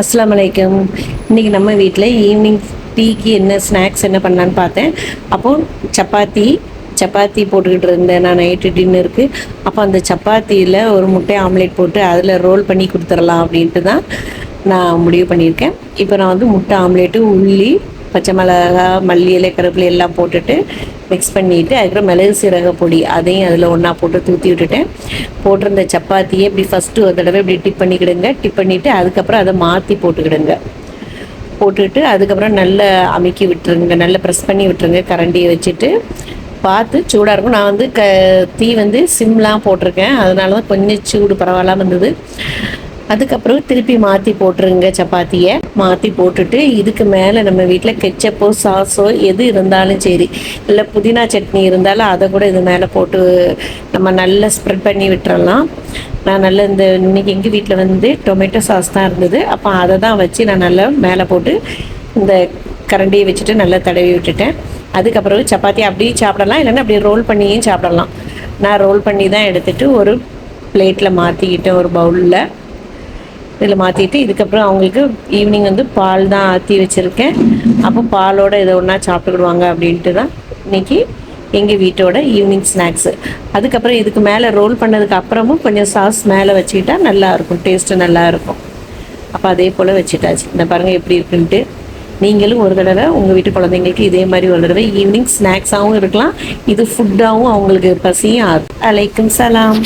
அஸ்ஸலாமு அலைக்கும். இன்றைக்கி நம்ம வீட்டில் ஈவினிங் டீக்கு என்ன ஸ்நாக்ஸ் என்ன பண்ணலான்னு பார்த்தேன். அப்போது சப்பாத்தி சப்பாத்தி போட்டுக்கிட்டு இருந்தேன். நான் நைட்டு டின்னருக்கு அப்போ அந்த சப்பாத்தியில் ஒரு முட்டை ஆம்லேட் போட்டு அதில் ரோல் பண்ணி கொடுத்துடலாம் அப்படின்ட்டு தான் நான் முடிவு பண்ணியிருக்கேன். இப்போ நான் வந்து முட்டை ஆம்லேட்டு உள்ளி பச்சை மிளகா மல்லி இலை கருப்பில் எல்லாம் போட்டுட்டு மிக்ஸ் பண்ணிவிட்டு அதுக்கப்புறம் மிளகு சீரக பொடி அதையும் அதில் ஒன்றா போட்டு தூத்தி விட்டுட்டேன். போட்டிருந்த சப்பாத்தியை இப்படி ஃபஸ்ட்டு ஒரு தடவை இப்படி டிப் பண்ணிக்கிடுங்க. டிப் பண்ணிவிட்டு அதுக்கப்புறம் அதை மாற்றி போட்டுக்கிடுங்க. போட்டுட்டு அதுக்கப்புறம் நல்லா அமுக்கி விட்டுருங்க. நல்லா ப்ரெஸ் பண்ணி விட்டுருங்க. கரண்டியை வச்சுட்டு பார்த்து சூடாக இருக்கும். நான் வந்து க தீ வந்து சிம்லாம் போட்டிருக்கேன். அதனால தான் கொஞ்சம் சூடு பரவாயில்லாமல் இருந்தது. அதுக்கப்புறம் திருப்பி மாற்றி போட்டுருங்க சப்பாத்தியை. மாற்றி போட்டுட்டு இதுக்கு மேலே நம்ம வீட்டில் கெச்சப்போ சாஸோ எது இருந்தாலும் சரி. இல்லை புதினா சட்னி இருந்தாலும் அதை கூட இது மேலே போட்டு நம்ம நல்லா ஸ்ப்ரெட் பண்ணி விட்டுறலாம். நான் நல்ல இந்த இன்னைக்கு எங்கள் வீட்டில் வந்து டொமேட்டோ சாஸ் தான் இருந்தது. அப்போ அதை தான் வச்சு நான் நல்லா மேலே போட்டு இந்த கரண்டியை வச்சுட்டு நல்லா தடவி விட்டுட்டேன். அதுக்கப்புறம் சப்பாத்தி அப்படியே சாப்பிடலாம். இல்லைன்னா அப்படியே ரோல் பண்ணியும் சாப்பிடலாம். நான் ரோல் பண்ணி தான் எடுத்துகிட்டு ஒரு பிளேட்டில் மாற்றிக்கிட்டேன் ஒரு பவுலில் இதில் மாற்றிட்டு இதுக்கப்புறம் அவங்களுக்கு ஈவினிங் வந்து பால் தான் ஆற்றி வச்சுருக்கேன். அப்போ பாலோட இதை ஒன்றா சாப்பிட்டுக்கிடுவாங்க அப்படின்ட்டு தான் இன்னைக்கு எங்கள் வீட்டோட ஈவினிங் ஸ்நாக்ஸு அதுக்கப்புறம் இதுக்கு மேலே ரோல் பண்ணதுக்கு அப்புறமும் கொஞ்சம் சாஸ் மேலே வச்சுக்கிட்டா நல்லாயிருக்கும் டேஸ்ட்டு நல்லாயிருக்கும் அப்போ அதே போல் வச்சுட்டாச்சு. இந்த பாருங்கள் எப்படி இருக்குன்ட்டு. நீங்களும் ஒரு தடவை உங்கள் வீட்டு குழந்தைங்களுக்கு இதே மாதிரி ஒரு தடவை ஈவினிங் ஸ்நாக்ஸாகவும் இருக்கலாம். இது ஃபுட்டாகவும் அவங்களுக்கு பசியும் ஆகும் அலைக்கும் சலாம்.